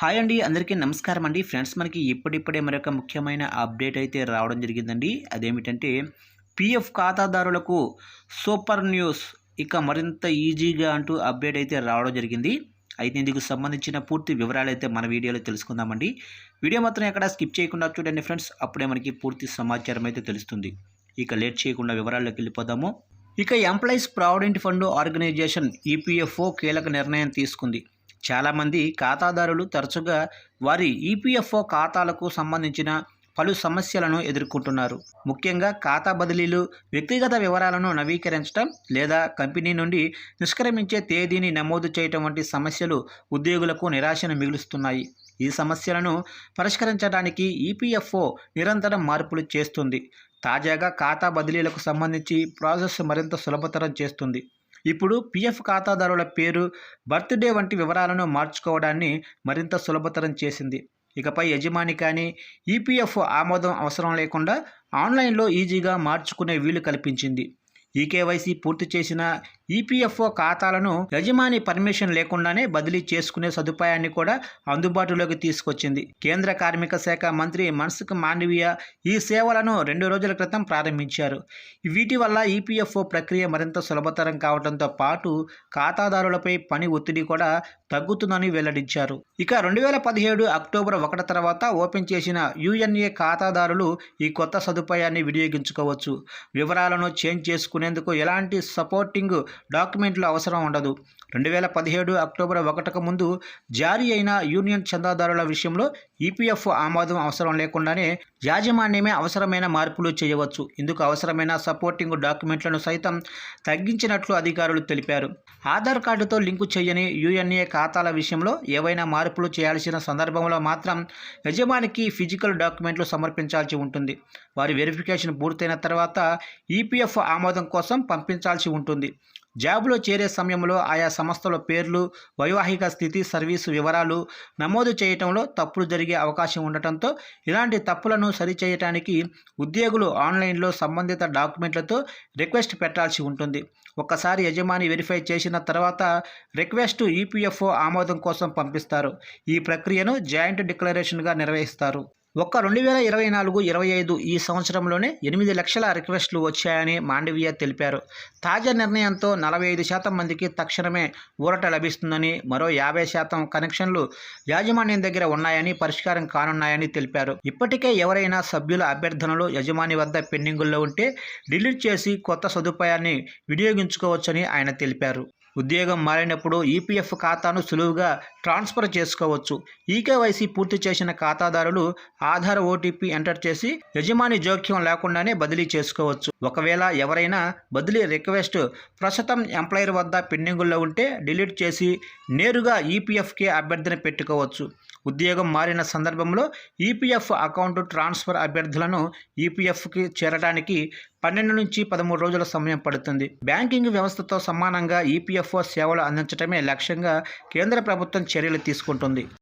Hi అండి అందరికీ నమస్కారం అండి. ఫ్రెండ్స్ మనకి ఇప్పుడిప్పుడే మరొక ముఖ్యమైన అప్డేట్ అయితే రావడం జరిగిందండి. అదేమిటంటే పిఎఫ్ ఖాతాదారులకు సూపర్ న్యూస్ ఇక మరింత ఈజీగా అంటూ అప్డేట్ అయితే రావడం జరిగింది. అయితే ఇందుకు సంబంధించిన పూర్తి వివరాలు అయితే మన వీడియోలో తెలుసుకుందామండి. వీడియో మాత్రం ఎక్కడ స్కిప్ చేయకుండా చూడండి ఫ్రెండ్స్. అప్పుడే మనకి పూర్తి సమాచారం అయితే తెలుస్తుంది. ఇక లేట్ చేయకుండా వివరాల్లోకి వెళ్ళిపోదాము. ఇక employees provident fund organisation EPFO కీలక నిర్ణయం తీసుకుంది. చాలామంది ఖాతాదారులు తరచుగా వారి ఈపీఎఫ్ఓ ఖాతాలకు సంబంధించిన పలు సమస్యలను ఎదుర్కొంటున్నారు. ముఖ్యంగా ఖాతా బదిలీలు వ్యక్తిగత వివరాలను నవీకరించడం లేదా కంపెనీ నుండి నిష్క్రమించే తేదీని నమోదు చేయటం వంటి సమస్యలు ఉద్యోగులకు నిరాశను మిగులుస్తున్నాయి. ఈ సమస్యలను పరిష్కరించడానికి ఈపీఎఫ్ఓ నిరంతరం మార్పులు చేస్తుంది. తాజాగా ఖాతా బదిలీలకు సంబంధించి ప్రాసెస్ మరింత సులభతరం చేస్తుంది. ఇప్పుడు పిఎఫ్ ఖాతాదారుల పేరు బర్త్డే వంటి వివరాలను మార్చుకోవడాన్ని మరింత సులభతరం చేసింది. ఇకపై యజమాని కానీ ఈపీఎఫ్ ఆమోదం అవసరం లేకుండా ఆన్లైన్లో ఈజీగా మార్చుకునే వీలు కల్పించింది. ఈకేవైసీ పూర్తి చేసిన ఈపీఎఫ్ఓ ఖాతాలను యజమాని పర్మిషన్ లేకుండానే బదిలీ చేసుకునే సదుపాయాన్ని కూడా అందుబాటులోకి తీసుకొచ్చింది. కేంద్ర కార్మిక శాఖ మంత్రి మన్సుఖ్ మాండవీయ ఈ సేవలను రెండు రోజుల క్రితం ప్రారంభించారు. వీటి వల్ల ఈపీఎఫ్ఓ ప్రక్రియ మరింత సులభతరం కావడంతో పాటు ఖాతాదారులపై పని ఒత్తిడి కూడా తగ్గుతుందని వెల్లడించారు. ఇక రెండు వేల పదిహేడు అక్టోబర్ ఒకటి తర్వాత ఓపెన్ చేసిన యుఎన్ఏ ఖాతాదారులు ఈ కొత్త సదుపాయాన్ని వినియోగించుకోవచ్చు. వివరాలను చేంజ్ చేసుకునేందుకు ఎలాంటి సపోర్టింగ్ డాక్యుమెంట్లు అవసరం ఉండదు. రెండు వేల పదిహేడు అక్టోబర్ ఒకటికి ముందు జారీ అయిన యూనియన్ చందాదారుల విషయంలో ఈపీఎఫ్ ఆమోదం అవసరం లేకుండానే యాజమాన్యమే అవసరమైన మార్పులు చేయవచ్చు. ఇందుకు అవసరమైన సపోర్టింగ్ డాక్యుమెంట్లను సైతం తగ్గించినట్లు అధికారులు తెలిపారు. ఆధార్ కార్డుతో లింకు చేయని యుఎన్ఏ ఖాతాల విషయంలో ఏవైనా మార్పులు చేయాల్సిన సందర్భంలో మాత్రం యజమానికి ఫిజికల్ డాక్యుమెంట్లు సమర్పించాల్సి ఉంటుంది. వారి వెరిఫికేషన్ పూర్తయిన తర్వాత ఈపీఎఫ్ ఆమోదం కోసం పంపించాల్సి ఉంటుంది. జాబులో చేరే సమయంలో ఆయా సంస్థల పేర్లు వైవాహిక స్థితి సర్వీసు వివరాలు నమోదు చేయటంలో తప్పులు జరిగే అవకాశం ఉండటంతో ఇలాంటి తప్పులను సరిచేయటానికి ఉద్యోగులు ఆన్లైన్లో సంబంధిత డాక్యుమెంట్లతో రిక్వెస్ట్ పెట్టాల్సి ఉంటుంది. ఒక్కసారి యజమాని వెరిఫై చేసిన తర్వాత రిక్వెస్ట్ ఈపీఎఫ్ఓ ఆమోదం కోసం పంపిస్తారు. ఈ ప్రక్రియను జాయింట్ డిక్లరేషన్గా నిర్వహిస్తారు. ఒక్క రెండు వేల ఇరవై నాలుగు ఇరవై ఐదు ఈ సంవత్సరంలోనే ఎనిమిది లక్షల రిక్వెస్ట్లు వచ్చాయని మాండవీయ తెలిపారు. తాజా నిర్ణయంతో నలభై ఐదు శాతం మందికి తక్షణమే ఊరట లభిస్తుందని మరో యాభై శాతం కనెక్షన్లు యాజమాన్యం దగ్గర ఉన్నాయని పరిష్కారం కానున్నాయని తెలిపారు. ఇప్పటికే ఎవరైనా సభ్యుల అభ్యర్థనలు యజమాని వద్ద పెండింగుల్లో ఉంటే డిలీట్ చేసి కొత్త సదుపాయాన్ని వినియోగించుకోవచ్చని ఆయన తెలిపారు. ఉద్యోగం మారినప్పుడు ఈపీఎఫ్ ఖాతాను సులువుగా ట్రాన్స్ఫర్ చేసుకోవచ్చు. ఈకేవైసీ పూర్తి చేసిన ఖాతాదారులు ఆధార్ ఓటీపీ ఎంటర్ చేసి యజమాని జోక్యం లేకుండానే బదిలీ చేసుకోవచ్చు. ఒకవేళ ఎవరైనా బదిలీ రిక్వెస్ట్ ప్రస్తుతం ఎంప్లాయర్ వద్ద పెండింగుల్లో ఉంటే డిలీట్ చేసి నేరుగా ఈపీఎఫ్కే అభ్యర్థన పెట్టుకోవచ్చు. ఉద్యోగం మారిన సందర్భంలో ఈపీఎఫ్ అకౌంట్ ట్రాన్స్ఫర్ అభ్యర్థులను ఈపీఎఫ్కి చేరడానికి పన్నెండు నుంచి పదమూడు రోజుల సమయం పడుతుంది. బ్యాంకింగ్ వ్యవస్థతో సమానంగా ఈపీఎఫ్ఓ సేవలు అందించడమే లక్ష్యంగా కేంద్ర ప్రభుత్వం చర్యలు తీసుకుంటుంది.